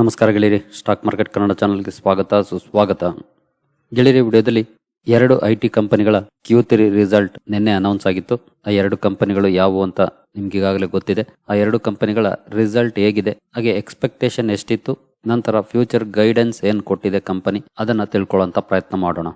ನಮಸ್ಕಾರ ಗೆಳೆಯರಿ stock market Kannada ಚಾನಲ್ಗೆ ಸ್ವಾಗತ, ಸುಸ್ವಾಗತ. ಗೆಳೆಯರಿ, ವಿಡಿಯೋದಲ್ಲಿ ಎರಡು ಐ ಟಿ ಕಂಪನಿಗಳ ಕ್ಯೂ ತ್ರೀ ರಿಸಲ್ಟ್ ನಿನ್ನೆ ಅನೌನ್ಸ್ ಆಗಿತ್ತು. ಆ ಎರಡು ಕಂಪನಿಗಳು ಯಾವುವು ಅಂತ ನಿಮ್ಗೆ ಈಗಾಗಲೇ ಗೊತ್ತಿದೆ. ಆ ಎರಡು ಕಂಪನಿಗಳ ರಿಸಲ್ಟ್ ಹೇಗಿದೆ, ಹಾಗೆ ಎಕ್ಸ್ಪೆಕ್ಟೇಷನ್ ಎಷ್ಟಿತ್ತು, ನಂತರ ಫ್ಯೂಚರ್ ಗೈಡೆನ್ಸ್ ಏನ್ ಕೊಟ್ಟಿದೆ ಕಂಪನಿ, ಅದನ್ನ ತಿಳ್ಕೊಳ್ಳೋಂಥ ಪ್ರಯತ್ನ ಮಾಡೋಣ.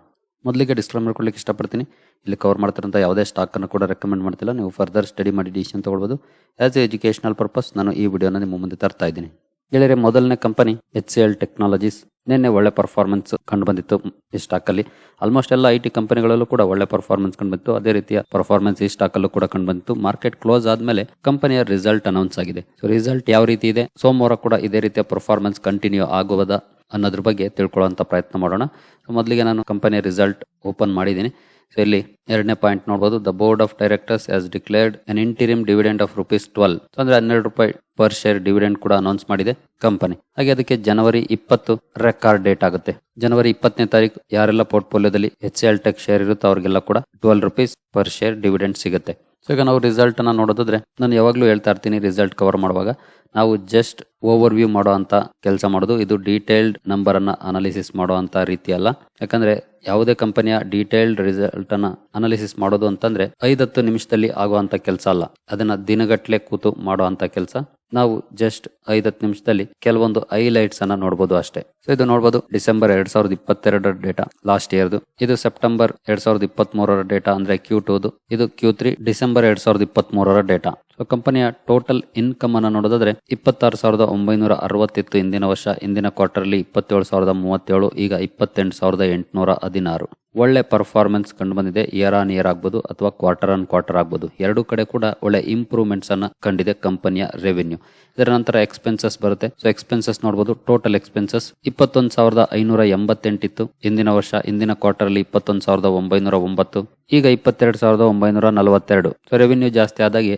ಮೊದಲಿಗೆ ಡಿಸ್ಕ್ಲೈಮ್ ಮಾಡ್ಕೊಳ್ಳಿಕ್ಕೆ ಇಷ್ಟಪಡ್ತೀನಿ. ಇಲ್ಲಿ ಕವರ್ ಮಾಡ್ತಿರೋಂಥ ಯಾವುದೇ ಸ್ಟಾಕ್ ಅನ್ನು ಕೂಡ ರೆಕಮೆಂಡ್ ಮಾಡ್ತಿಲ್ಲ. ನೀವು ಫರ್ದರ್ ಸ್ಟಡಿ ಮಾಡಿ ಡಿಸಿಷನ್ ತಗೊಳ್ಬೋದು. ಆಸ್ ಎ ಎಜುಕೇಶನಲ್ ಪರ್ಪಸ್ ನಾನು ಈ ವಿಡಿಯೋನ ನಿಮ್ಮ ಮುಂದೆ ತರ್ತಾ ಇದ್ದೀನಿ. ಗೆಳೆಯರೆ ಮೊದಲನೇ company, H C L technologies, ನಿನ್ನೆ ಒಳ್ಳೆ ಪರ್ಫಾರ್ಮೆನ್ಸ್ ಕಂಡು ಬಂದಿತ್ತು ಈ ಸ್ಟಾಕಲ್ಲಿ ಆಲ್ಮೋಸ್ಟ್ ಎಲ್ಲ ಐ ಟಿ ಕಂಪನಿಗಳಲ್ಲೂ ಕೂಡ ಒಳ್ಳೆ ಪರ್ಫಾರ್ಮೆನ್ಸ್ ಕಂಡು ಬಂತು ಅದೇ ರೀತಿಯ ಪರ್ಫಾರ್ಮೆನ್ಸ್ ಈ ಸ್ಟಾಕಲ್ಲೂ ಕೂಡ ಕಂಡು ಬಂತು ಮಾರ್ಕೆಟ್ ಕ್ಲೋಸ್ ಆದ್ಮೇಲೆ ಕಂಪನಿಯ ರಿಸಲ್ಟ್ ಅನೌನ್ಸ್ ಆಗಿದೆ. ಸೊ ರಿಸಲ್ಟ್ ಯಾವ ರೀತಿ ಇದೆ? ಸೋಮವಾರ ಕೂಡ ಇದೇ ರೀತಿಯ ಪರ್ಫಾರ್ಮೆನ್ಸ್ ಕಂಟಿನ್ಯೂ ಆಗುವುದ ಅನ್ನೋದ್ರ ಬಗ್ಗೆ ತಿಳ್ಕೊಳ್ಳೋ ಪ್ರಯತ್ನ ಮಾಡೋಣ. ಸೊ ಮೊದಲಿಗೆ ನಾನು ಕಂಪನಿಯ ರಿಸಲ್ಟ್ ಓಪನ್ ಮಾಡಿದ್ದೀನಿ. ಸೊ ಇಲ್ಲಿ ಎರಡನೇ ಪಾಯಿಂಟ್ ನೋಡಬಹುದು the board of directors as declared an interim dividend of rupees twelve ಅಂದ್ರೆ ಹನ್ನೆರಡು ರೂಪಾಯಿ ಪರ್ ಶೇರ್ ಡಿವಿಡೆಂಡ್ ಕೂಡ ಅನೌನ್ಸ್ ಮಾಡಿದೆ ಕಂಪನಿ ಹಾಗೆ ಅದಕ್ಕೆ ಜನವರಿ ಇಪ್ಪತ್ತು ರೆಕಾರ್ಡ್ ಡೇಟ್ ಆಗುತ್ತೆ. ಜನವರಿ ಇಪ್ಪತ್ತನೇ ತಾರೀಕು ಯಾರೆಲ್ಲ ಪೋರ್ಟ್ಫೋಲಿಯೋದಲ್ಲಿ ಎಚ್ ಎಲ್ ಟೆಕ್ ಶೇರ್ ಇರುತ್ತೋ ಅವ್ರಿಗೆಲ್ಲ ಕೂಡ twelve rupees per share dividend ಸಿಗುತ್ತೆ. ಸೊ ಈಗ ನಾವು ರಿಸಲ್ಟನ್ನು ನೋಡೋದಾದ್ರೆ ನಾನು ಯಾವಾಗಲೂ ಹೇಳ್ತಾ ಇರ್ತೀನಿ ರಿಸಲ್ಟ್ ಕವರ್ ಮಾಡುವಾಗ. ನಾವು ಜಸ್ಟ್ ಓವರ್ ವ್ಯೂ ಮಾಡೋ ಅಂತ ಕೆಲಸ ಮಾಡೋದು. ಇದು ಡೀಟೇಲ್ಡ್ ನಂಬರ್ ಅನ್ನ ಅನಾಲಿಸಿಸ್ ಮಾಡೋ ಅಂತ ರೀತಿ ಅಲ್ಲ. ಯಾಕಂದ್ರೆ ಯಾವುದೇ ಕಂಪನಿಯ ಡೀಟೇಲ್ಡ್ ರಿಸಲ್ಟ್ ಅನ್ನ ಅನಾಲಿಸಿಸ್ ಮಾಡೋದು ಅಂತಂದ್ರೆ ಐದತ್ತು ನಿಮಿಷದಲ್ಲಿ ಆಗುವಂತ ಕೆಲಸ ಅಲ್ಲ. ಅದನ್ನ ದಿನಗಟ್ಟಲೆ ಕೂತು ಮಾಡೋ ಅಂತ ಕೆಲಸ. ನಾವು ಜಸ್ಟ್ ಐದತ್ತು ನಿಮಿಷದಲ್ಲಿ ಕೆಲವೊಂದು ಹೈಲೈಟ್ಸ್ ಅನ್ನ ನೋಡಬಹುದು ಅಷ್ಟೇ. ಸೊ ಇದು ನೋಡಬಹುದು ಡಿಸೆಂಬರ್ ಎರಡ್ ಸಾವಿರದ ಇಪ್ಪತ್ತೆರಡರ ಡೇಟಾ ಲಾಸ್ಟ್ ಇಯರ್ದು ಇದು ಸೆಪ್ಟೆಂಬರ್ ಎರಡ್ ಸಾವಿರದ ಇಪ್ಪತ್ತ್ ಮೂರರ ಡೇಟಾ ಅಂದ್ರೆ ಕ್ಯೂ ಟೂದು ಇದು ಕ್ಯೂ ತ್ರೀ ಡಿಸೆಂಬರ್ ಎರಡ್ ಸಾವಿರದ ಇಪ್ಪತ್ತ್ ಮೂರರ ಡೇಟಾ ಕಂಪನಿಯ ಟೋಟಲ್ ಇನ್ಕಮ್ ಅನ್ನು ನೋಡೋದಾದ್ರೆ ಇಪ್ಪತ್ತಾರು ಸಾವಿರದ ಒಂಬೈನೂರ ಅರವತ್ತಿತ್ತು ಇಂದಿನ ವರ್ಷ, ಇಂದಿನ ಕ್ವಾರ್ಟರ್ಲಿ ಇಪ್ಪತ್ತೇಳು ಸಾವಿರದ ಮೂವತ್ತೇಳು, ಈಗ ಇಪ್ಪತ್ತೆಂಟು ಸಾವಿರದ ಎಂಟುನೂರ ಹದಿನಾರು. ಒಳ್ಳೆ ಪರ್ಫಾರ್ಮೆನ್ಸ್ ಕಂಡು ಬಂದಿದೆ. ಇಯರ್ ಆನ್ ಇಯರ್ ಆಗ್ಬೋದು ಅಥವಾ ಕ್ವಾರ್ಟರ್ ಆನ್ ಕ್ವಾರ್ಟರ್ ಆಗ್ಬೋದು. ಎರಡು ಕಡೆ ಕೂಡ ಒಳ್ಳೆ ಇಂಪ್ರೂವ್ಮೆಂಟ್ಸ್ ಅನ್ನ ಕಂಡಿದೆ ಕಂಪನಿಯ ರೆವೆನ್ಯೂ ಇದರ ನಂತರ ಎಕ್ಸ್ಪೆನ್ಸಸ್ ಬರುತ್ತೆ. ಸೊ ಎಕ್ಸ್ಪೆನ್ಸಸ್ ನೋಡಬಹುದು ಟೋಟಲ್ ಎಕ್ಸ್ಪೆನ್ಸಸ್ ಇಪ್ಪತ್ತೊಂದು ಸಾವಿರದ ಐನೂರ ಎಂಬತ್ತೆಂಟಿತ್ತು. ಇಂದಿನ ವರ್ಷ ಇಂದಿನ ಕ್ವಾರ್ಟರ್ ಅಲ್ಲಿ ಇಪ್ಪತ್ತೊಂದು ಸಾವಿರದ ಒಂಬೈನೂರ ಒಂಬತ್ತು. ಈಗ ಇಪ್ಪತ್ತೆರಡು ಸಾವಿರದ ಒಂಬೈನೂರ ನಲವತ್ತೆರಡು. ಸೊ ರೆವಿನ್ಯೂ ಜಾಸ್ತಿ ಆದಾಗೆ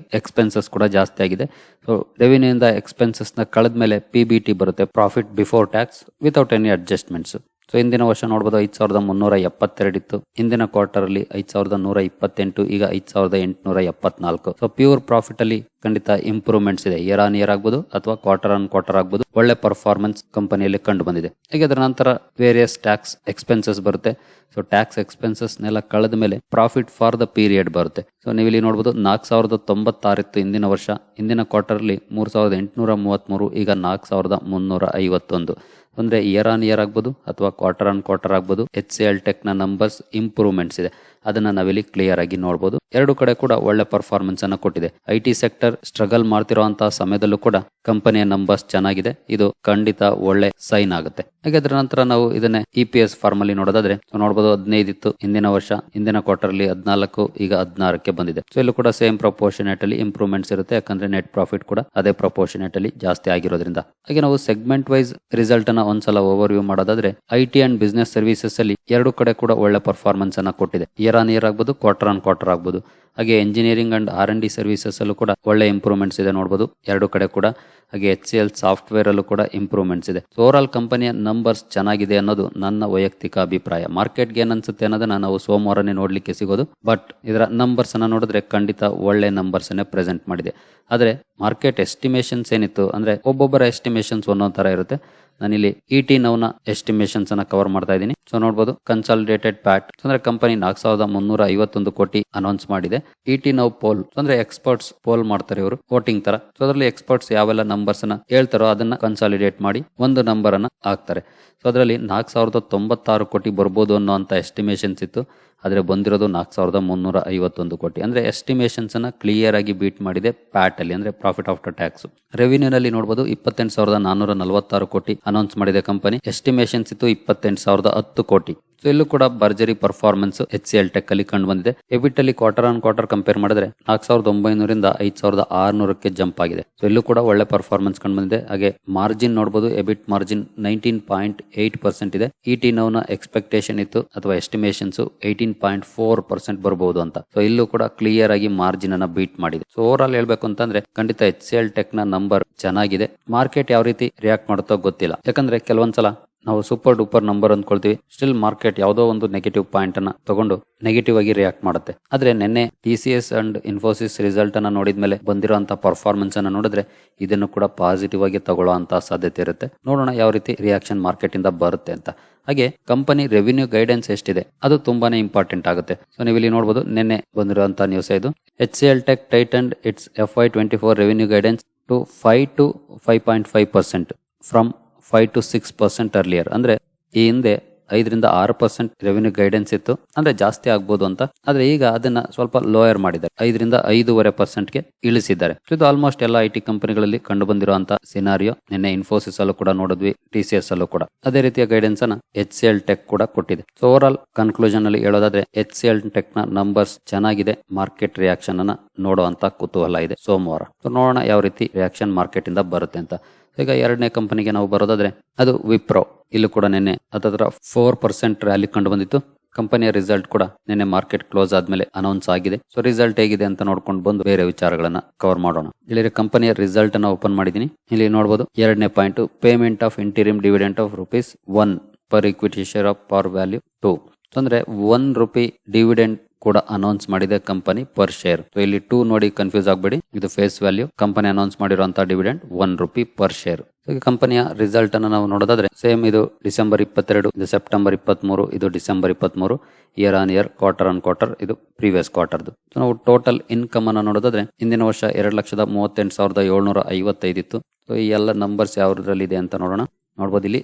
ಎಕ್ಸ್ಪೆನ್ಸಸ್ ಕೂಡ ಜಾಸ್ತಿ ಆಗಿದೆ. ಸೊ ರೆವಿನ್ಯೂ ಇಂದ ಎಕ್ಸ್ಪೆನ್ಸಸ್ನ ಕಳೆದ ಮೇಲೆ ಪಿ ಬಿ ಟಿ ಬರುತ್ತೆ profit before tax without any adjustments so ಇಂದಿನ ವರ್ಷ ನೋಡಬಹುದು ಐದು ಸಾವಿರದ ಮುನ್ನೂರ ಎಪ್ಪತ್ತೆರಡು ಇತ್ತು ಇಂದಿನ ಕ್ವಾರ್ಟರ್ ಅಲ್ಲಿ ಐದು ಸಾವಿರದ ನೂರ ಇಪ್ಪತ್ತೆಂಟು, ಈಗ ಐದು ಸಾವಿರದ ಎಂಟುನೂರ ಎಪ್ಪತ್ನಾಲ್ಕು. ಸೊ ಪ್ಯೂರ್ ಪ್ರಾಫಿಟ್ ಅಲ್ಲಿ ಖಂಡಿತ ಇಂಪ್ರೂವ್ಮೆಂಟ್ಸ್ ಇದೆ. ಇಯರ್ ಆನ್ ಇಯರ್ ಆಗ್ಬೋದು ಅಥವಾ ಕ್ವಾರ್ಟರ್ ಆನ್ ಕ್ವಾರ್ಟರ್ ಆಗ್ಬೋದು. ಒಳ್ಳೆ ಪರ್ಫಾರ್ಮೆನ್ಸ್ ಕಂಪನಿಯಲ್ಲಿ ಕಂಡು ಬಂದಿದೆ. ಈಗ ಅದರ ನಂತರ ವೇರಿಯಸ್ ಟ್ಯಾಕ್ಸ್ ಎಕ್ಸ್ಪೆನ್ಸಸ್ ಬರುತ್ತೆ. ಸೊ ಟ್ಯಾಕ್ಸ್ ಎಕ್ಸ್ಪೆನ್ಸಸ್ ನೆಲ್ಲ ಕಳೆದ ಮೇಲೆ ಪ್ರಾಫಿಟ್ ಫಾರ್ ದ ಪೀರಿಯಡ್ ಬರುತ್ತೆ. ಸೊ ನೀವು ಇಲ್ಲಿ ನೋಡಬಹುದು ನಾಲ್ಕು ಸಾವಿರದ ತೊಂಬತ್ತಾರಿತ್ತು ಇಂದಿನ ವರ್ಷ, ಹಿಂದಿನ ಕ್ವಾರ್ಟರ್ ಅಲ್ಲಿ ಮೂರ್ ಸಾವಿರದ ಎಂಟುನೂರ ಮೂವತ್ತ್ಮೂರು ಈಗ ನಾಲ್ಕು ಸಾವಿರದ ಮುನ್ನೂರ ಐವತ್ತೊಂದು. ಅಂದ್ರೆ ಇಯರ್ ಆನ್ ಇಯರ್ ಆಗ್ಬೋದು ಅಥವಾ ಕ್ವಾರ್ಟರ್ ಆನ್ ಕ್ವಾರ್ಟರ್ ಆಗ್ಬೋದು. ಎಚ್ ಸಿ ಎಲ್ ಟೆಕ್ನ ನಂಬರ್ಸ್ ಇಂಪ್ರೂವ್ಮೆಂಟ್ಸ್ ಇದೆ. ಅದನ್ನ ನಾವಿಲ್ಲಿ ಕ್ಲಿಯರ್ ಆಗಿ ನೋಡಬಹುದು ಎರಡು ಕಡೆ ಕೂಡ ಒಳ್ಳೆ ಪರ್ಫಾರ್ಮೆನ್ಸ್ ಅನ್ನ ಕೊಟ್ಟಿದೆ. ಐ ಟಿ ಸೆಕ್ಟರ್ ಸ್ಟ್ರಗಲ್ ಮಾಡ್ತಿರುವಂತಹ ಸಮಯದಲ್ಲೂ ಕೂಡ ಕಂಪನಿಯ ನಂಬರ್ಸ್ ಚೆನ್ನಾಗಿದೆ. ಇದು ಖಂಡಿತ ಒಳ್ಳೆ ಸೈನ್ ಆಗುತ್ತೆ. ಹಾಗಾದ್ರೆ ನಂತರ ನಾವು ಇದನ್ನೇ ಇ ಪಿ ಎಸ್ ಫಾರ್ಮ್ ಅಲ್ಲಿ ನೋಡೋದಾದ್ರೆ ನೋಡಬಹುದು ಹದಿನೈದು ಇತ್ತು ಹಿಂದಿನ ವರ್ಷ, ಹಿಂದಿನ ಕ್ವಾರ್ಟರ್ ಅಲ್ಲಿ ಹದಿನಾಲ್ಕು, ಈಗ ಹದಿನಾರಕ್ಕೆ ಬಂದಿದೆ. ಸೊ ಇಲ್ಲೂ ಕೂಡ ಸೇಮ್ ಪ್ರಪೋರ್ಷನೇಟ್ ಅಲ್ಲಿ ಇಂಪ್ರೂವ್ಮೆಂಟ್ಸ್ ಇರುತ್ತೆ. ಯಾಕಂದ್ರೆ ನೆಟ್ ಪ್ರಾಫಿಟ್ ಕೂಡ ಅದೇ ಪ್ರಪೋರ್ಷನೇಟ್ ಅಲ್ಲಿ ಜಾಸ್ತಿ ಆಗಿರೋದ್ರಿಂದ. ಹಾಗೆ ನಾವು ಸೆಗ್ಮೆಂಟ್ ವೈಸ್ ರಿಸಲ್ಟ್ ಅನ್ನ ಒಂದ್ಸಲ ಓವರ್ ವ್ಯೂ ಮಾಡೋದಾದ್ರೆ I T and business services ಅಲ್ಲಿ ಎರಡು ಕಡೆ ಕೂಡ ಒಳ್ಳೆ ಪರ್ಫಾರ್ಮೆನ್ಸ್ ಅನ್ನ ಕೊಟ್ಟಿದೆ. ಇಯರ್ ಆನ್ ಇಯರ್ ಆಗ್ಬೋದು ಕ್ವಾರ್ಟರ್ ಆನ್ ಕ್ವಾರ್ಟರ್ ಆಗ್ಬೋದು. ಹಾಗೆ engineering and R N D services ಅಲ್ಲೂ ಕೂಡ ಒಳ್ಳೆ ಇಂಪ್ರೂವ್ಮೆಂಟ್ಸ್ ಇದೆ ನೋಡ್ಬೋದು. ಎರಡು ಕಡೆ ಕೂಡ ಹಾಗೆ ಎಚ್ ಸಿ ಎಲ್ ಸಾಫ್ಟ್ವೇರ್ ಅಲ್ಲೂ ಕೂಡ ಇಂಪ್ರೂವ್ಮೆಂಟ್ಸ್ ಇದೆ. ಓವರ್ ಆಲ್ ಕಂಪನಿಯ ನಂಬರ್ಸ್ ಚೆನ್ನಾಗಿದೆ ಅನ್ನೋದು ನನ್ನ ವೈಯಕ್ತಿಕ ಅಭಿಪ್ರಾಯ. ಮಾರ್ಕೆಟ್ಗೆ ಗೆ ಅನ್ಸುತ್ತೆ ಅನ್ನೋದನ್ನ ನಾವು ಸೋಮವಾರನೇ ನೋಡ್ಲಿಕ್ಕೆ ಸಿಗೋದು. ಬಟ್ ಇದರ ನಂಬರ್ಸ್ ಅನ್ನ ನೋಡಿದ್ರೆ ಖಂಡಿತ ಒಳ್ಳೆ ನಂಬರ್ಸ್ ಅನ್ನೇ ಪ್ರೆಸೆಂಟ್ ಮಾಡಿದೆ. ಆದರೆ ಮಾರ್ಕೆಟ್ ಎಸ್ಟಿಮೇಷನ್ಸ್ ಏನಿತ್ತು ಅಂದ್ರೆ ಒಬ್ಬೊಬ್ಬರ ಎಸ್ಟಿಮೇಷನ್ಸ್ ಒಂದೊಂದು ತರ ಇರುತ್ತೆ. ನಾನಿಲ್ಲಿ ಇ ಟಿ ನೌನ ಎಸ್ಟಿಮೇಷನ್ಸ್ ಅನ್ನ ಕವರ್ ಮಾಡ್ತಾ ಇದ್ದೀನಿ. ಸೊ ನೋಡಬಹುದು ಕನ್ಸಾಲಿಡೇಟೆಡ್ ಪ್ಯಾಟ್ ಅಂದ್ರೆ ಕಂಪನಿ ನಾಲ್ಕು ಸಾವಿರದ ಮುನ್ನೂರ ಐವತ್ತೊಂದು ಕೋಟಿ ಅನೌನ್ಸ್ ಮಾಡಿದೆ. ಇ ಟಿ ನೌ ಪೋಲ್ ಅಂದ್ರೆ ಎಕ್ಸ್ಪರ್ಟ್ಸ್ ಪೋಲ್ ಮಾಡ್ತಾರೆ ಇವರು ವೋಟಿಂಗ್ ತರ. ಸೊ ಅದರಲ್ಲಿ ಎಕ್ಸ್ಪರ್ಟ್ಸ್ ಯಾವೆಲ್ಲ ನಂಬರ್ಸ್ನ ಹೇಳ್ತಾರೋ ಅದನ್ನ ಕನ್ಸಾಲಿಡೇಟ್ ಮಾಡಿ ಒಂದು ನಂಬರ್ ಅನ್ನ ಹಾಕ್ತಾರೆ. ಸೊ ಅದರಲ್ಲಿ ನಾಲ್ಕು ಸಾವಿರದ ತೊಂಬತ್ತಾರು ಕೋಟಿ ಬರ್ಬೋದು ಅನ್ನೋ ಅಂತ ಎಸ್ಟಿಮೇಷನ್ಸ್ ಇತ್ತು. ಆದ್ರೆ ಬಂದಿರೋದು ನಾಲ್ಕು ಸಾವಿರದ ಮುನ್ನೂರ ಐವತ್ತೊಂದು ಕೋಟಿ. ಅಂದರೆ ಎಸ್ಟಿಮೇಷನ್ಸನ್ನು ಕ್ಲಿಯರ್ ಆಗಿ ಬೀಟ್ ಮಾಡಿದೆ ಪ್ಯಾಟಲ್ಲಿ ಅಂದರೆ ಪ್ರಾಫಿಟ್ ಆಫ್ಟರ್ ಟ್ಯಾಕ್ಸ್ ರೆವಿನ್ಯೂನಲ್ಲಿ ನೋಡ್ಬೋದು ಇಪ್ಪತ್ತೆಂಟು ಸಾವಿರದ ನಾನೂರ ನಲವತ್ತಾರು ಕೋಟಿ ಅನೌನ್ಸ್ ಮಾಡಿದೆ ಕಂಪನಿ ಎಸ್ಟಿಮೇಷನ್ಸ್ ಇತ್ತು ಇಪ್ಪತ್ತೆಂಟು ಸಾವಿರದ ಹತ್ತು ಕೋಟಿ. ಸೊ ಇಲ್ಲೂ ಕೂಡ ಭರ್ಜರಿ performance H C L tech ಅಲ್ಲಿ ಕಂಡು ಬಂದಿದೆ. ಎಬಿಟ್ ಅಲ್ಲಿ ಕ್ವಾರ್ಟರ್ ಆನ್ ಕ್ವಾರ್ಟರ್ ಕಂಪೇರ್ ಮಾಡಿದ್ರೆ ನಾಲ್ಕು ಸಾವಿರದ ಒಂಬೈನೂರಿಂದ ಐದ್ ಸಾವಿರದ ಆರ್ನೂರಕ್ಕೆ ಜಂಪ್ ಆಗಿದೆ. ಸೊ ಇಲ್ಲೂ ಕೂಡ ಒಳ್ಳೆ ಪರ್ಫಾರ್ಮೆನ್ಸ್ ಕಂಡು ಬಂದಿದೆ. ಹಾಗೆ ಮಾರ್ಜಿನ್ ನೋಡಬಹುದು EBIT margin nineteen point eight percent ಇದೆ. ಇ ಟಿ ನೌನ ಎಕ್ಸ್ಪೆಕ್ಟೇಷನ್ ಇತ್ತು ಅಥವಾ estimations eighteen point four percent ಬರಬಹುದು ಅಂತ. ಸೊ ಇಲ್ಲೂ ಕೂಡ ಕ್ಲಿಯರ್ ಆಗಿ ಮಾರ್ಜಿನ್ ಅನ್ನ ಬೀಟ್ ಮಾಡಿದೆ. ಸೊ ಓವರ್ ಆಲ್ ಹೇಳ್ಬೇಕು ಅಂತಂದ್ರೆ ಖಂಡಿತ ಎಚ್ ಸಿ ಎಲ್ ಟೆಕ್ನ ನಂಬರ್ ಚೆನ್ನಾಗಿದೆ. ಮಾರ್ಕೆಟ್ ಯಾವ ರೀತಿ ರಿಯಾಕ್ಟ್ ಮಾಡುತ್ತೋ ಗೊತ್ತಿಲ್ಲ. ಯಾಕಂದ್ರೆ ಕೆಲವೊಂದ್ಸಲ ನಾವು ಸೂಪರ್ ಡೂಪರ್ ನಂಬರ್ ಅಂದ್ಕೊಳ್ತೀವಿ. ಸ್ಟಿಲ್ ಮಾರ್ಕೆಟ್ ಯಾವುದೋ ಒಂದು ನೆಗೆಟಿವ್ ಪಾಯಿಂಟ್ ಅನ್ನ ತಗೊಂಡು ನೆಗೆಟಿವ್ ಆಗಿ ರಿಯಾಕ್ಟ್ ಮಾಡುತ್ತೆ. ಆದ್ರೆ ನಿನ್ನೆ T C S and Infosys result ಅನ್ನ ನೋಡಿದ ಮೇಲೆ ಬಂದಿರುವಂತಹ ಪರ್ಫಾರ್ಮೆನ್ಸ್ ಅನ್ನ ನೋಡಿದ್ರೆ ಇದನ್ನು ಕೂಡ ಪಾಸಿಟಿವ್ ಆಗಿ ತಗೊಳ್ಳುವಂತಹ ಸಾಧ್ಯತೆ ಇರುತ್ತೆ. ನೋಡೋಣ ಯಾವ ರೀತಿ ರಿಯಾಕ್ಷನ್ ಮಾರ್ಕೆಟ್ ಇಂದ ಬರುತ್ತೆ ಅಂತ. ಹಾಗೆ ಕಂಪನಿ ರೆವಿನ್ಯೂ ಗೈಡೆನ್ಸ್ ಎಷ್ಟಿದೆ? ಅದು ತುಂಬಾನೇ ಇಂಪಾರ್ಟೆಂಟ್ ಆಗುತ್ತೆ. ಸೊ ನೀವು ಇಲ್ಲಿ ನೋಡಬಹುದು ನಿನ್ನೆ ಬಂದಿರುವಂತಹ ನ್ಯೂಸ್ ಇದು. H C L tech tight and its F Y twenty four revenue guidance to five to five point five percent from five to six percent earlier ಅಂದರೆ ಈ ಹಿಂದೆ ಐದರಿಂದ ಆರು ಪರ್ಸೆಂಟ್ ರೆವಿನ್ಯೂ ಗೈಡೆನ್ಸ್ ಇತ್ತು. ಅಂದ್ರೆ ಜಾಸ್ತಿ ಆಗ್ಬೋದು ಅಂತ. ಆದ್ರೆ ಈಗ ಅದನ್ನ ಸ್ವಲ್ಪ ಲೋಯರ್ ಮಾಡಿದ್ದಾರೆ. ಐದರಿಂದ ಐದೂವರೆ ಪರ್ಸೆಂಟ್ಗೆ ಇಳಿಸಿದ್ದಾರೆ. ಇದು ಆಲ್ಮೋಸ್ಟ್ ಎಲ್ಲ ಐ ಟಿ ಕಂಪನಿಗಳಲ್ಲಿ ಕಂಡು ಬಂದಿರುವಂತಹ ಸಿನಾರಿಯೋ ನಿನ್ನೆ ಇನ್ಫೋಸಿಸ್ ಅಲ್ಲೂ ಕೂಡ ನೋಡಿದ್ವಿ ಟಿ ಸಿ ಎಸ್ ಅಲ್ಲೂ ಕೂಡ. ಅದೇ ರೀತಿಯ ಗೈಡೆನ್ಸ್ ಅನ್ನ ಎಚ್ ಸಿ ಎಲ್ ಟೆಕ್ ಕೂಡ ಕೊಟ್ಟಿದೆ. ಸೊ ಓವರ್ ಆಲ್ ಕನ್ಕ್ಲೂಷನ್ ಅಲ್ಲಿ ಹೇಳೋದಾದ್ರೆ ಎಚ್ ಸಿ ಎಲ್ ಟೆಕ್ನ ನಂಬರ್ಸ್ ಚೆನ್ನಾಗಿದೆ. ಮಾರ್ಕೆಟ್ ರಿಯಾಕ್ಷನ್ ಅನ್ನ ನೋಡುವಂತ ಕುತೂಹಲ ಇದೆ ಸೋಮವಾರ. ನೋಡೋಣ ಯಾವ ರೀತಿ ರಿಯಾಕ್ಷನ್ ಮಾರ್ಕೆಟ್ ಇಂದ ಬರುತ್ತೆ ಅಂತ. ಈಗ ಎರಡನೇ ಕಂಪನಿಗೆ ನಾವು ಬರೋದಾದ್ರೆ, ಅದು ವಿಪ್ರೋ ಇಲ್ಲೂ ಕೂಡ ನಿನ್ನೆ ಹತ್ತತ್ರ ಫೋರ್ ಪರ್ಸೆಂಟ್ ರ್ಯಾಲಿ ಕಂಡು ಬಂದಿತ್ತು. ಕಂಪನಿಯ ರಿಸಲ್ಟ್ ಕೂಡ ನಿನ್ನೆ ಮಾರ್ಕೆಟ್ ಕ್ಲೋಸ್ ಆದ್ಮೇಲೆ ಅನೌನ್ಸ್ ಆಗಿದೆ. ಸೊ ರಿಸಲ್ಟ್ ಹೇಗಿದೆ ಅಂತ ನೋಡ್ಕೊಂಡು ಬಂದು ಬೇರೆ ವಿಚಾರಗಳನ್ನ ಕವರ್ ಮಾಡೋಣ. ಇಲ್ಲಿ ಕಂಪನಿಯ ರಿಸಲ್ಟ್ ಅನ್ನ ಓಪನ್ ಮಾಡಿದೀನಿ ಇಲ್ಲಿ ನೋಡಬಹುದು ಎರಡನೇ point payment of interim dividend of rupees one per equity share of per value two ಅಂದ್ರೆ ಒನ್ ರುಪಿ ಡಿವಿಡೆಂಡ್ ಕೂಡ ಅನೌನ್ಸ್ ಮಾಡಿದೆ ಕಂಪನಿ ಪರ್ ಶೇರ್ ಇಲ್ಲಿ ಟೂ ನೋಡಿ ಕನ್ಫ್ಯೂಸ್ ಆಗಬೇಡಿ. ಇದು ಫೇಸ್ ವ್ಯಾಲ್ಯೂ ಕಂಪನಿ ಅನೌನ್ಸ್ ಮಾಡಿರುವಂತಹ dividend one rupee per share ಕಂಪನಿಯ result ಅನ್ನು ನಾವು ನೋಡೋದಾದ್ರೆ ಸೇಮ್ ಇದು ಡಿಸೆಂಬರ್ ಇಪ್ಪತ್ತೆರಡು, ಇದು ಸೆಪ್ಟೆಂಬರ್ ಇಪ್ಪತ್ಮೂರು, ಇದು ಡಿಸೆಂಬರ್ ಇಪ್ಪತ್ಮೂರು year on year quarter on quarter ಇದು ಪ್ರೀವಿಯಸ್ ಕ್ವಾರ್ಟರ್ದು ನಾವು ಟೋಟಲ್ ಇನ್ಕಮ್ ಅನ್ನು ನೋಡೋದಾದ್ರೆ, ಹಿಂದಿನ ವರ್ಷ ಎರಡು ಲಕ್ಷದ ಮೂವತ್ತೆಂಟು ಸಾವಿರದ ಏಳ್ನೂರ ಐವತ್ತೈದು ಇತ್ತು. ಸೊ ಈ ಎಲ್ಲ ನಂಬರ್ಸ್ ಯಾವ್ದ್ರಲ್ಲಿ ಇದೆ ಅಂತ ನೋಡೋಣ. ನೋಡ್ಬೋದು ಇಲ್ಲಿ.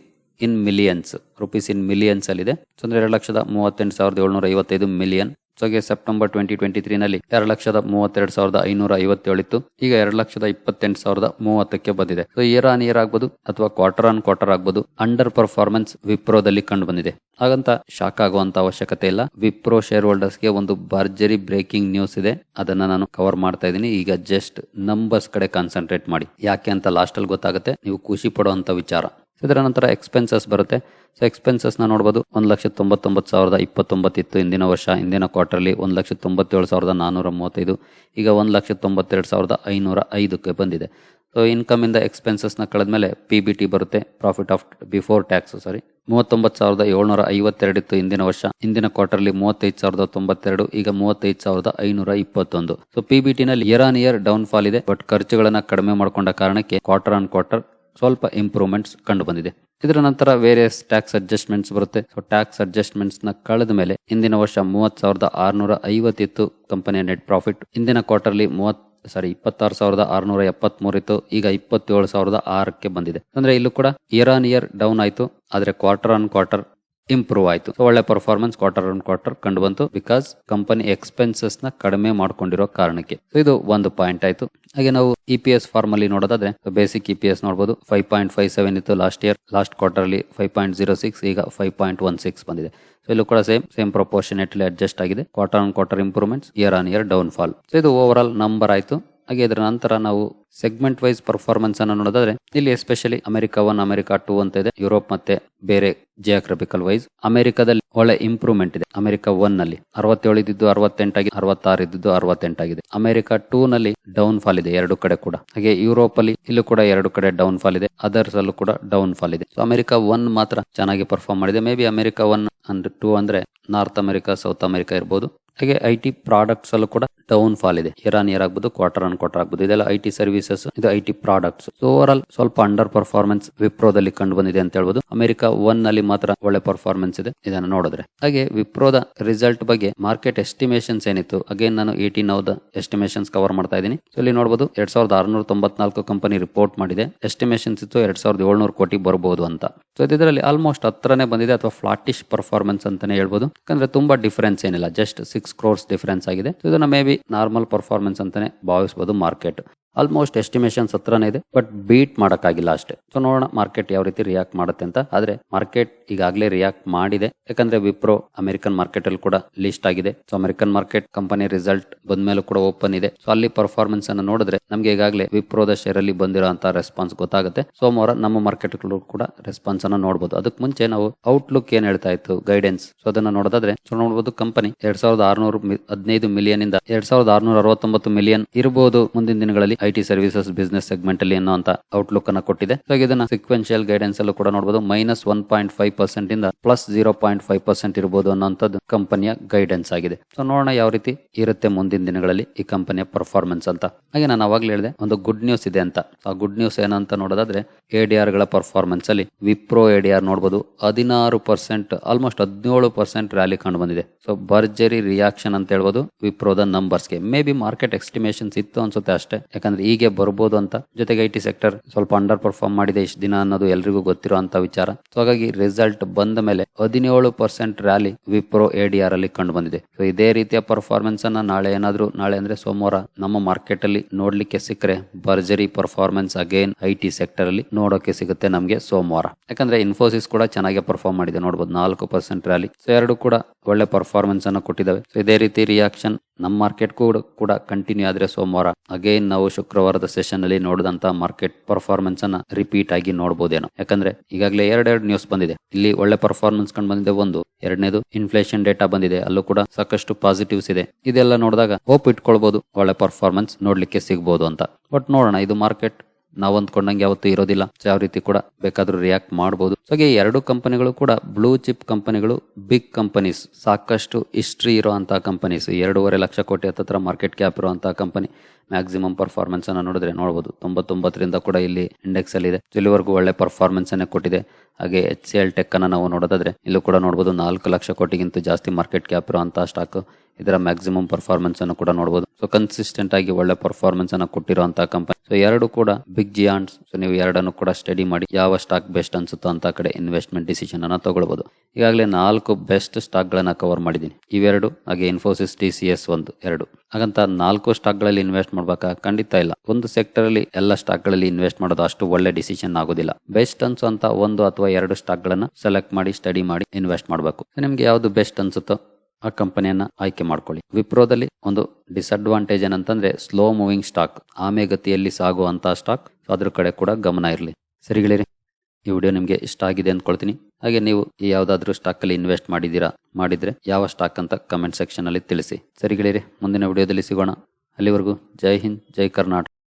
In millions rupees in millions ಅಲ್ಲಿ ಇದೆ ಸೊ ಅಂದ್ರೆ ಎರಡು ಲಕ್ಷದ ಮೂವತ್ತೆಂಟು ಸಾವಿರದ ಏಳ್ನೂರ ಐವತ್ತೈದು ಮಿಲಿಯನ್ ಸೊ ಹಾಗೆ ಸೆಪ್ಟೆಂಬರ್ ಟ್ವೆಂಟಿ ಟ್ವೆಂಟಿ ತ್ರೀ ನಲ್ಲಿ ಎರಡು ಲಕ್ಷದ ಮೂವತ್ತೆರಡು ಸಾವಿರದ ಐನೂರ ಐವತ್ತೇಳಿತ್ತು. ಈಗ ಎರಡು ಲಕ್ಷದ ಇಪ್ಪತ್ತೆಂಟು ಸಾವಿರದ ಮೂವತ್ತಕ್ಕೆ ಬಂದಿದೆ. ಸೊ ಇಯರ್ ಆನ್ ಇಯರ್ ಆಗ್ಬೋದು ಅಥವಾ ಕ್ವಾರ್ಟರ್ ಆನ್ ಕ್ವಾರ್ಟರ್ ಆಗ್ಬೋದು ಅಂಡರ್ ಪರ್ಫಾರ್ಮೆನ್ಸ್ ವಿಪ್ರೋದಲ್ಲಿ ಕಂಡು ಬಂದಿದೆ ಹಾಗಂತ ಶಾಕ್ ಆಗುವಂತ ಅವಶ್ಯಕತೆ ಇಲ್ಲ. ವಿಪ್ರೋ ಶೇರ್ ಹೋಲ್ಡರ್ಸ್ಗೆ ಒಂದು ಭರ್ಜರಿ ಬ್ರೇಕಿಂಗ್ ನ್ಯೂಸ್ ಇದೆ. ಅದನ್ನ ನಾನು ಕವರ್ ಮಾಡ್ತಾ ಇದ್ದೀನಿ. ಈಗ ಜಸ್ಟ್ ನಂಬರ್ಸ್ ಕಡೆ ಕಾನ್ಸಂಟ್ರೇಟ್ ಮಾಡಿ. ಯಾಕೆ ಅಂತ ಲಾಸ್ಟ್ ಅಲ್ಲಿ ಗೊತ್ತಾಗುತ್ತೆ. ನೀವು ಖುಷಿ ಪಡುವಂತ ವಿಚಾರ. ಇದರ ನಂತರ ಎಕ್ಸ್ಪೆನ್ಸಸ್ ಬರುತ್ತೆ. ಸೊ ಎಕ್ಸ್ಪೆನ್ಸಸ್ನ ನೋಡ್ಬೋದು ಒಂದು ಲಕ್ಷ ತೊಂಬತ್ತೊಂಬತ್ತು ಸಾವಿರದ ಇಪ್ಪತ್ತೊಂಬತ್ತು ಇತ್ತು. ಇಂದಿನ ವರ್ಷ, ಇಂದಿನ ಕ್ವಾರ್ಟರ್ಲಿ ಒಂದು ಲಕ್ಷ ತೊಂಬತ್ತೇಳು ಸಾವಿರದ ನಾನ್ನೂರ ಮೂವತ್ತೈದು. ಈಗ ಒಂದು ಲಕ್ಷ ತೊಂಬತ್ತೆರಡು ಸಾವಿರದ ಐನೂರ ಐದಕ್ಕೆ ಬಂದಿದೆ. ಸೊ ಇನ್ಕಮ್ ಇಂದ ಎಕ್ಸ್ಪೆನ್ಸಸ್ನ ಕಳೆದ್ಮೇಲೆ ಪಿ ಬಿ ಟಿ ಬರುತ್ತೆ. Profit of before tax sorry ಮೂವತ್ತೊಂಬತ್ತು ಸಾವಿರದ ಏಳ್ನೂರ ಐವತ್ತೆರಡು ಇತ್ತು ಇಂದಿನ ವರ್ಷ. ಇಂದಿನ ಕ್ವಾರ್ಟರ್ಲಿ ಮೂವತ್ತೈದು ಸಾವಿರದ ತೊಂಬತ್ತೆರಡು, ಈಗ ಮೂವತ್ತೈದು ಸಾವಿರದ ಐನೂರ ಇಪ್ಪತ್ತೊಂದು. So P B ಟಿನಲ್ಲಿ year on year down fall ಇದೆ ಬಟ್ ಖರ್ಚುಗಳನ್ನು ಕಡಿಮೆ ಮಾಡಿಕೊಂಡ ಕಾರಣಕ್ಕೆ ಕ್ವಾರ್ಟರ್ ಆನ್ ಕ್ವಾರ್ಟರ್ ಸ್ವಲ್ಪ ಇಂಪ್ರೂವ್ಮೆಂಟ್ಸ್ ಕಂಡು ಬಂದಿದೆ ಇದರ ನಂತರ ವೇರಿಯಸ್ ಟ್ಯಾಕ್ಸ್ ಅಡ್ಜಸ್ಟ್ಮೆಂಟ್ಸ್ ಬರುತ್ತೆ. ಸೊ ಟ್ಯಾಕ್ಸ್ ಅಡ್ಜಸ್ಟ್ಮೆಂಟ್ಸ್ನ ಕಳೆದ ಮೇಲೆ ಇಂದಿನ ವರ್ಷ ಮೂವತ್ ಸಾವಿರದ ಆರ್ನೂರ ಐವತ್ತಿತ್ತು ಕಂಪನಿಯ ನೆಟ್ ಪ್ರಾಫಿಟ್ ಇಂದಿನ ಕ್ವಾರ್ಟರ್ಲಿ ಮೂವತ್ ಸಾರಿ ಇಪ್ಪತ್ತಾರು ಸಾವಿರದ ಆರ್ನೂರ ಎಪ್ಪತ್ತ್ ಇತ್ತು. ಈಗ ಇಪ್ಪತ್ತೇಳು ಸಾವಿರದ ಆರಕ್ಕೆ ಬಂದಿದೆ. ಅಂದ್ರೆ ಇಲ್ಲೂ ಕೂಡ ಇಯರ್ ಆನ್ ಇಯರ್ ಡೌನ್ ಆಯಿತು. ಆದ್ರೆ ಕ್ವಾರ್ಟರ್ ಆನ್ ಕ್ವಾರ್ಟರ್ ಇಂಪ್ರೂವ್ ಆಯಿತು. ಒಳ್ಳೆ ಪರ್ಫಾರ್ಮೆನ್ಸ್ ಕ್ವಾರ್ಟರ್ ಆನ್ ಕ್ವಾರ್ಟರ್ ಕಂಡು ಬಂತು ಬಿಕಾಸ್ ಕಂಪನಿ ಎಕ್ಸ್ಪೆನ್ಸಸ್ನ ಕಡಿಮೆ ಮಾಡ್ಕೊಂಡಿರೋ ಕಾರಣಕ್ಕೆ. ಇದು ಒಂದು ಪಾಯಿಂಟ್ ಆಯಿತು. ಹಾಗೆ ನಾವು ಇ ಪಿ ಎಸ್ ಫಾರ್ಮ್ ಅಲ್ಲಿ ನೋಡೋದಾದ್ರೆ ಬೇಸಿಕ್ ಇ ಪಿ ಎಸ್ ನೋಡಬಹುದು ಫೈವ್ ಪಾಯಿಂಟ್ ಫೈವ್ ಸೆವೆನ್ ಇತ್ತು ಲಾಸ್ಟ್ ಇಯರ್ ಲಾಸ್ಟ್ ಕ್ವಾರ್ಟರ್ ಅಲ್ಲಿ ಫೈವ್ ಪಾಯಿಂಟ್ ಜೀರೋ ಸಿಕ್ಸ್ ಈಗ ಫೈವ್ ಪಾಯಿಂಟ್ ಒನ್ ಸಿಕ್ಸ್ ಬಂದಿದೆ. ಸೊ ಇಲ್ಲೂ ಕೂಡ ಸೇಮ್ ಸೇಮ್ ಪ್ರೊಪೋರ್ಷನೇಟ್ಲಿ ಅಡ್ಜಸ್ಟ್ ಆಗಿದೆ. Quarter on quarter improvements year on year down fall so ಇದು overall number ಆಯ್ತು. ಹಾಗೆ ಇದರ ನಂತರ ನಾವು ಸೆಗ್ಮೆಂಟ್ ವೈಸ್ ಪರ್ಫಾರ್ಮೆನ್ಸ್ ಅನ್ನು ನೋಡೋದಾದ್ರೆ, ಇಲ್ಲಿ especially America one America two ಅಂತ ಇದೆ. ಯುರೋಪ್ ಮತ್ತೆ ಬೇರೆ ಜಿಯಾಗ್ರಫಿಕಲ್ ವೈಸ್ ಅಮೆರಿಕದಲ್ಲಿ ಒಳ್ಳೆ ಇಂಪ್ರೂವ್ಮೆಂಟ್ ಇದೆ. ಅಮೆರಿಕ ಒನ್ನಲ್ಲಿ ಅರವತ್ತೇಳು ಇದ್ದಿದ್ದು ಅರವತ್ತೆಂಟಾಗಿ ಅರವತ್ತಾರು ಇದ್ದಿದ್ದು ಅರವತ್ತೆಂಟಾಗಿದೆ ಅಮೆರಿಕ ಟೂ ನಲ್ಲಿ ಡೌನ್ ಫಾಲ್ ಇದೆ, ಎರಡು ಕಡೆ ಕೂಡ. ಹಾಗೆ ಯುರೋಪ್ ಅಲ್ಲಿ ಇಲ್ಲೂ ಕೂಡ ಎರಡು ಕಡೆ ಡೌನ್ ಫಾಲ್ ಇದೆ ಅದರ್ಸ್ ಅಲ್ಲೂ ಕೂಡ ಡೌನ್ ಫಾಲ್ ಇದೆ ಅಮೆರಿಕ ಒನ್ ಮಾತ್ರ ಚೆನ್ನಾಗಿ ಪರ್ಫಾರ್ಮ್ ಮಾಡಿದೆ. Maybe America one and two ಅಂದ್ರೆ ನಾರ್ತ್ ಅಮೆರಿಕ ಸೌತ್ ಅಮೆರಿಕ ಇರಬಹುದು ಹಾಗೆ ಐ ಪ್ರಾಡಕ್ಟ್ಸ್ ಅಲ್ಲೂ ಕೂಡ ಡೌನ್ ಫಾಲ್ ಇದೆ. ಇಯರ್ ಇಯರ್ ಆಗ್ಬೋದು ಕ್ವಾರ್ಟರ್ ಆನ್ ಕ್ವಾರ್ಟರ್ ಆಗ್ಬೋದು. ಇದೆಲ್ಲ ಐ ಟಿ ಸರ್ವಿಸಸ್ ಇದು I T products overall ಸ್ವಲ್ಪ ಅಂಡರ್ ಪರ್ಫಾರ್ಮೆನ್ಸ್ ವಿಪ್ರೋದಲ್ಲಿ ಕಂಡು ಬಂದಿದೆ ಅಂತ ಹೇಳ್ಬೋದು. ಅಮೆರಿಕ ಒನ್ನಲ್ಲಿ ಮಾತ್ರ ಒಳ್ಳೆ ಪರ್ಫಾರ್ಮೆನ್ಸ್ ಇದೆ. ಇದನ್ನು ನೋಡಿದ್ರೆ. ಹಾಗೆ ವಿಪ್ರೋದ ರಿಸಲ್ಟ್ ಬಗ್ಗೆ ಮಾರ್ಕೆಟ್ ಎಸ್ಟಿಮೇಷನ್ಸ್ ಏನಿತ್ತು? ಅಗೇನ್ ನಾನು ಏಟಿ ನೌದ ಎಸ್ಟಿಮೇಷನ್ಸ್ ಕವರ್ ಮಾಡ್ತಾ ಇದ್ದೀನಿ. ಇಲ್ಲಿ ನೋಡಬಹುದು ಎರಡ್ ಸಾವಿರದ ಆರ್ನೂರ ತೊಂಬತ್ನಾಲ್ಕು ಕಂಪನಿ ರಿಪೋರ್ಟ್ ಮಾಡಿದೆ. ಎಸ್ಟಿಮೇಷನ್ಸ್ ಇತ್ತು ಎರಡ್ ಸಾವಿರದ ಏಳ್ನೂರು ಕೋಟಿ ಬರಬಹುದು ಅಂತ. ಸೊ ಇದರಲ್ಲಿ ಆಲ್ಮೋಸ್ಟ್ ಹತ್ರನೇ ಬಂದಿದೆ ಅಥವಾ ಫ್ಲಾಟಿಶ್ ಪರ್ಫಾರ್ಮೆನ್ಸ್ ಅಂತಾನೆ ಹೇಳ್ಬೋದು. ಯಾಕಂದ್ರೆ ತುಂಬಾ ಡಿಫರೆನ್ಸ್ ಏನಿಲ್ಲ. ಜಸ್ಟ್ ಸಿಕ್ಸ್ ಕ್ರೋರ್ಸ್ ಡಿಫರೆನ್ಸ್ ಆಗಿದೆ. ಇದನ್ನ ಮೇ ಬಿ ನಾರ್ಮಲ್ ಪರ್ಫಾರ್ಮೆನ್ಸ್ ಅಂತಾನೆ ಭಾವಿಸಬಹುದು ಮಾರ್ಕೆಟ್ ಆಲ್ಮೋಸ್ಟ್ ಎಸ್ಟಿಮೇಷನ್ಸ್ ಹತ್ರನೇ ಇದೆ ಬಟ್ ಬೀಟ್ ಮಾಡೋಕ್ಕಾಗಿಲ್ಲ ಅಷ್ಟೇ. ಸೊ ನೋಡೋಣ ಮಾರ್ಕೆಟ್ ಯಾವ ರೀತಿ ರಿಯಾಕ್ಟ್ ಮಾಡುತ್ತೆ ಅಂತ. ಆದ್ರೆ ಮಾರ್ಕೆಟ್ ಈಗಾಗಲೇ ರಿಯಾಕ್ಟ್ ಮಾಡಿದೆ. ಯಾಕಂದ್ರೆ ವಿಪ್ರೋ ಅಮೆರಿಕನ್ ಮಾರ್ಕೆಟ್ ಅಲ್ಲಿ ಕೂಡ ಲಿಸ್ಟ್ ಆಗಿದೆ. So American market company result ಬಂದ್ಮೇಲೂ ಕೂಡ ಓಪನ್ ಇದೆ. ಸೊ ಅಲ್ಲಿ ಪರ್ಫಾರ್ಮೆನ್ಸ್ ಅನ್ನು ನೋಡಿದ್ರೆ ನಮಗೆ ಈಗಾಗಲೇ ವಿಪ್ರೋದ ಶೇರ್ ಅಲ್ಲಿ ಅಂತ ರೆಸ್ಪಾನ್ಸ್ ಗೊತ್ತಾಗುತ್ತೆ. ಸೋಮವಾರ ನಮ್ಮ ಮಾರ್ಕೆಟ್ ಕೂಡ ರೆಸ್ಪಾನ್ಸ್ ಅನ್ನ ನೋಡಬಹುದು ಅದಕ್ಕೆ ಮುಂಚೆ ನಾವು ಔಟ್ಲುಕ್ ಏನ್ ಹೇಳ್ತಾ ಇತ್ತು? ಗೈಡೆನ್ಸ್ ಸೊ ಅದನ್ನ ನೋಡೋದಾದ್ರೆ ಸೊ ನೋಡಬಹುದು ಕಂಪನಿ ಎರಡ್ ಸಾವಿರದ ಆರ್ನೂರು ಹದಿನೈದು ಮಿಲಿಯನ್ ಇಂದ ಎರಡ್ ಸಾವಿರದ ಆರ್ನೂರ ಅರವತ್ತೊಂಬತ್ತು ಮಿಲಿಯನ್ ಇರಬಹುದು ಮುಂದಿನ ದಿನಗಳಲ್ಲಿ. I T services business segment ಅಲ್ಲಿ ಅನ್ನುವಂತ ಔಟ್ಲುಕ್ ಅನ್ನ ಕೊಟ್ಟಿದೆ. ಸೊ ಇದನ್ನ ಸಿಕ್ವೆನ್ಶಿಯಲ್ ಗೈಡೆನ್ಸ್ ಅಲ್ಲೂ ಕೂಡ ನೋಡಬಹುದು minus one point five percent ಇಂದ plus zero point five percent ಇರಬಹುದು ಅನ್ನೋಂಥದ್ದು ಕಂಪನಿಯ ಗೈಡೆನ್ಸ್ ಆಗಿದೆ. ಸೊ ನೋಡೋಣ ಯಾವ ರೀತಿ ಇರುತ್ತೆ ಮುಂದಿನ ದಿನಗಳಲ್ಲಿ ಈ ಕಂಪನಿಯ ಪರ್ಫಾರ್ಮೆನ್ಸ್ ಅಂತ. ಹಾಗೆ ನಾನು ಅವಾಗಲೇ ಹೇಳಿದೆ, ಒಂದು ಗುಡ್ ನ್ಯೂಸ್ ಇದೆ ಅಂತ. ಆ ಗುಡ್ ನ್ಯೂಸ್ ಏನಂತ ನೋಡೋದಾದ್ರೆ ಎಡಿಆರ್ಗಳ ಪರ್ಫಾರ್ಮೆನ್ಸ್ ಅಲ್ಲಿ ವಿಪ್ರೋ ಎಡಿಆರ್ ನೋಡಬಹುದು ಹದಿನಾರು ಪರ್ಸೆಂಟ್ ಆಲ್ಮೋಸ್ಟ್ ಹದಿನೇಳು ಪರ್ಸೆಂಟ್ ರ್ಯಾಲಿ ಕಂಡು ಬಂದಿದೆ. ಸೊ ಭರ್ಜರಿ ರಿಯಾಕ್ಷನ್ ಅಂತ ಹೇಳ್ಬೋದು ವಿಪ್ರೋದ ನಂಬರ್ಸ್ಗೆ ಮೇ ಬಿ ಮಾರ್ಕೆಟ್ ಎಸ್ಟಿಮೇಷನ್ಸ್ ಇತ್ತು ಅನ್ಸುತ್ತೆ ಅಷ್ಟೇ. ಯಾಕಂದ್ರೆ ಹೀಗೆ ಬರ್ಬೋದು ಅಂತ. ಜೊತೆಗೆ ಐ ಸೆಕ್ಟರ್ ಸ್ವಲ್ಪ ಅಂಡರ್ ಪರ್ಫಾರ್ಮ್ ಮಾಡಿದೆ ಇಷ್ಟು ದಿನ ಅನ್ನೋದು ಎಲ್ರಿಗೂ ಗೊತ್ತಿರೋ ಅಂತ ವಿಚಾರ. ಸೊ ಹಾಗಾಗಿ ರಿಸಲ್ಟ್ ಬಂದ ಮೇಲೆ ಹದಿನೇಳು ಪರ್ಸೆಂಟ್ ರ್ಯಾಲಿ ವಿಪ್ರೋ ಎಡಿಆರ್ ಅಲ್ಲಿ ಕಂಡು ಬಂದಿದೆ. ಸೊ ಇದೇ ರೀತಿಯ ಪರ್ಫಾರ್ಮೆನ್ಸ್ ಅನ್ನ ನಾಳೆ ಏನಾದ್ರೂ, ನಾಳೆ ಅಂದ್ರೆ ಸೋಮವಾರ ನಮ್ಮ ಮಾರ್ಕೆಟ್ ಅಲ್ಲಿ ನೋಡ್ಲಿಕ್ಕೆ ಸಿಕ್ಕರೆ ಭರ್ಜರಿ performance again I T sector ಅಲ್ಲಿ ನೋಡೋಕೆ ಸಿಗುತ್ತೆ ನಮಗೆ ಸೋಮವಾರ. ಯಾಕಂದ್ರೆ ಇನ್ಫೋಸಿಸ್ ಕೂಡ ಚೆನ್ನಾಗಿ ಪರ್ಫಾರ್ಮ್ ಮಾಡಿದೆ ನೋಡಬಹುದು ನಾಲ್ಕು ಪರ್ಸೆಂಟ್ ರ್ಯಾಲಿ ಸೊ ಎರಡು ಕೂಡ ಒಳ್ಳೆ ಪರ್ಫಾರ್ಮೆನ್ಸ್ ಅನ್ನು ಕೊಟ್ಟಿದ್ದಾವೆ. ಸೊ ಇದೇ ರೀತಿ ರಿಯಾಕ್ಷನ್ ನಮ್ಮ ಮಾರ್ಕೆಟ್ ಕೂಡ ಕೂಡ ಕಂಟಿನ್ಯೂ ಆದ್ರೆ ಸೋಮವಾರ. ಅಗೇನ್ ನಾವು ಶುಕ್ರವಾರದ ಸೆಷನ್ ಅಲ್ಲಿ ನೋಡಿದಂತ ಮಾರ್ಕೆಟ್ ಪರ್ಫಾರ್ಮೆನ್ಸ್ ಅನ್ನ ರಿಪೀಟ್ ಆಗಿ ನೋಡಬಹುದೇನೋ ಯಾಕಂದ್ರೆ ಈಗಾಗಲೇ ಎರಡೆರಡು ನ್ಯೂಸ್ ಬಂದಿದೆ. ಇಲ್ಲಿ ಒಳ್ಳೆ ಪರ್ಫಾರ್ಮೆನ್ಸ್ ಕಂಡು ಬಂದಿದೆ ಒಂದು, ಎರಡನೇದು ಇನ್ಫ್ಲೇಷನ್ ಡೇಟಾ ಬಂದಿದೆ. ಅಲ್ಲೂ ಕೂಡ ಸಾಕಷ್ಟು ಪಾಸಿಟಿವ್ಸ್ ಇದೆ. ಇದೆಲ್ಲ ನೋಡಿದಾಗ ಹೋಪ್ ಇಟ್ಕೊಳ್ಬಹುದು ಒಳ್ಳೆ ಪರ್ಫಾರ್ಮೆನ್ಸ್ ನೋಡ್ಲಿಕ್ಕೆ ಸಿಗಬಹುದು ಅಂತ. ಬಟ್ ನೋಡೋಣ, ಇದು ಮಾರ್ಕೆಟ್ ನಾವು ಅಂದ್ಕೊಂಡಂಗೆ ಯಾವತ್ತೂ ಇರೋದಿಲ್ಲ. ಯಾವ ರೀತಿ ಕೂಡ ಬೇಕಾದ್ರೂ ರಿಯಾಕ್ಟ್ ಮಾಡಬಹುದು ಹಾಗೆ ಎರಡು ಕಂಪನಿಗಳು ಕೂಡ ಬ್ಲೂ ಚಿಪ್ ಕಂಪನಿಗಳು ಬಿಗ್ ಕಂಪನೀಸ್ ಸಾಕಷ್ಟು ಹಿಸ್ಟ್ರಿ ಇರುವಂತಹ ಕಂಪನೀಸ್ ಎರಡೂವರೆ ಲಕ್ಷ ಕೋಟಿ ಹತ್ತತ್ರ ಮಾರ್ಕೆಟ್ ಕ್ಯಾಪ್ ಇರುವಂತಹ ಕಂಪನಿ ಮ್ಯಾಕ್ಸಿಮಮ್ ಪರ್ಫಾರ್ಮೆನ್ಸ್ ಅನ್ನ ನೋಡಿದ್ರೆ ನೋಡಬಹುದು ತೊಂಬತ್ತೊಂಬತ್ತರಿಂದ ಕೂಡ ಇಲ್ಲಿ ಇಂಡೆಕ್ಸ್ ಅಲ್ಲಿ ಇದೆ ಇಲ್ಲಿವರೆಗೂ ಒಳ್ಳೆ ಪರ್ಫಾರ್ಮೆನ್ಸ್ ಅನ್ನೇ ಕೊಟ್ಟಿದೆ. ಹಾಗೆ ಎಚ್ ಎಲ್ ಟೆಕ್ ಅನ್ನ ನಾವು ನೋಡೋದಾದ್ರೆ, ಇಲ್ಲೂ ಕೂಡ ನೋಡಬಹುದು ನಾಲ್ಕು ಲಕ್ಷ ಕೋಟಿಗಿಂತ ಜಾಸ್ತಿ ಮಾರ್ಕೆಟ್ ಕ್ಯಾಪ್ ಇರುವಂತಹ ಸ್ಟಾಕ್ ಇದರ ಮ್ಯಾಕ್ಸಿಮಮ್ ಪರ್ಫಾರ್ಮೆನ್ಸ್ ಅನ್ನು ಕೂಡ ನೋಡಬಹುದು ಸೊ ಕನ್ಸಿಸ್ಟೆಂಟ್ ಆಗಿ ಒಳ್ಳೆ ಪರ್ಫಾರ್ಮೆನ್ಸ್ ಅನ್ನು ಕೊಟ್ಟಿರುವಂತಹ ಕಂಪನಿ ಸೊ ಎರಡು ಕೂಡ ಬಿಗ್ ಜಿಯಾಂಡ್ಸ್ ಸೊ ನೀವು ಎರಡನ್ನು ಕೂಡ ಸ್ಟಡಿ ಮಾಡಿ ಯಾವ ಸ್ಟಾಕ್ ಬೆಸ್ಟ್ ಅನ್ಸುತ್ತೋ ಅಂತ ಕಡೆ ಇನ್ವೆಸ್ಟ್ಮೆಂಟ್ ಡಿಸಿಷನ್ ಅನ್ನ ತಗೊಳ್ಬಹುದು ಈಗಾಗಲೇ ನಾಲ್ಕು ಬೆಸ್ಟ್ ಸ್ಟಾಕ್ ಗಳನ್ನ ಕವರ್ ಮಾಡಿದ್ದೀನಿ. ಇವೆರಡು, ಹಾಗೆ ಇನ್ಫೋಸಿಸ್ ಟಿ ಸಿ ಎಸ್ ಒಂದು, ಎರಡು. ಹಾಗಂತ ನಾಲ್ಕು ಸ್ಟಾಕ್ಗಳಲ್ಲಿ ಇನ್ವೆಸ್ಟ್ ಮಾಡ್ಬೇಕಾ? ಖಂಡಿತ ಇಲ್ಲ. ಒಂದು ಸೆಕ್ಟರ್ ಅಲ್ಲಿ ಎಲ್ಲ ಸ್ಟಾಕ್ಗಳಲ್ಲಿ ಇನ್ವೆಸ್ಟ್ ಮಾಡೋದು ಅಷ್ಟು ಒಳ್ಳೆ ಡಿಸಿಷನ್ ಆಗೋದಿಲ್ಲ. ಬೆಸ್ಟ್ ಅನ್ಸುವಂತ ಒಂದು ಅಥವಾ ಎರಡು ಸ್ಟಾಕ್ ಗಳನ್ನ ಸೆಲೆಕ್ಟ್ ಮಾಡಿ ಸ್ಟಡಿ ಮಾಡಿ ಇನ್ವೆಸ್ಟ್ ಮಾಡಬೇಕು. ನಿಮ್ಗೆ ಯಾವ್ದು ಬೆಸ್ಟ್ ಅನ್ಸುತ್ತೋ ಆ ಕಂಪನಿಯನ್ನ ಆಯ್ಕೆ ಮಾಡ್ಕೊಳ್ಳಿ. ವಿಪ್ರೋದಲ್ಲಿ ಒಂದು ಡಿಸ್ಅಡ್ವಾಂಟೇಜ್ ಏನಂತಂದ್ರೆ ಸ್ಲೋ ಮೂವಿಂಗ್ ಸ್ಟಾಕ್ ಆಮೆಗತಿಯಲ್ಲಿ ಸಾಗುವಂತಹ ಸ್ಟಾಕ್ ಅದ್ರ ಕಡೆ ಕೂಡ ಗಮನ ಇರಲಿ. ಸರಿಗಳಿರಿ ಈ ವಿಡಿಯೋ ನಿಮಗೆ ಇಷ್ಟ ಆಗಿದೆ ಅಂದ್ಕೊಳ್ತೀನಿ. ಹಾಗೆ ನೀವು ಯಾವುದಾದ್ರೂ ಸ್ಟಾಕ್ ಅಲ್ಲಿ ಇನ್ವೆಸ್ಟ್ ಮಾಡಿದ್ದೀರಾ, ಮಾಡಿದ್ರೆ ಯಾವ ಸ್ಟಾಕ್ ಅಂತ ಕಮೆಂಟ್ ಸೆಕ್ಷನ್ ಅಲ್ಲಿ ತಿಳಿಸಿ. ಸರಿಗಳಿರಿ ಮುಂದಿನ ವಿಡಿಯೋದಲ್ಲಿ ಸಿಗೋಣ. ಅಲ್ಲಿವರೆಗೂ ಜೈ ಹಿಂದ್, ಜೈ ಕರ್ನಾಟಕ.